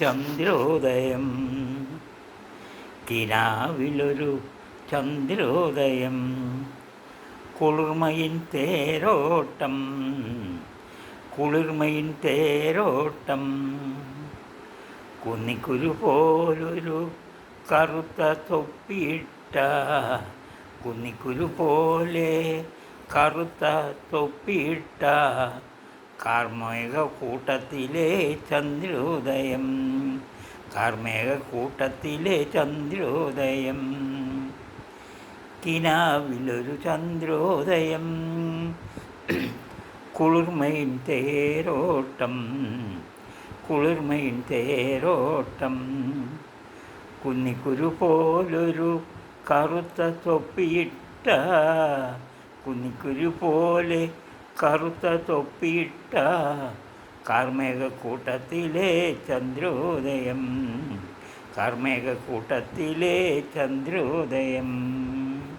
ചന്ദ്രോദയം. കിനാവിലൊരു ചന്ദ്രോദയം. കുളിർമയിൻ തേരോട്ടം. കുളിർമയിൻ തേരോട്ടം. കുന്നിക്കുരു പോലൊരു കറുത്ത തൊപ്പിയിട്ട കുന്നിക്കുരു പോലെ കറുത്ത തൊപ്പിയിട്ട കാർമേഘ കൂട്ടത്തിലെ ചന്ദ്രോദയം. കാർമേക കൂട്ടത്തിലെ ചന്ദ്രോദയം. കിനാവിലൊരു ചന്ദ്രോദയം. കുളിർമയിൻ തേരോട്ടം. കുളിർമയിൻ തേരോട്ടം. കുന്നിക്കുരു പോലൊരു കറുത്ത തൊപ്പിയിട്ട കുന്നിക്കുരു പോലെ കറുത്ത തൊപ്പിയിട്ട കാർമേഘക്കൂട്ടത്തിലെ ചന്ദ്രോദയം. കാർമേഘക്കൂട്ടത്തിലെ ചന്ദ്രോദയം.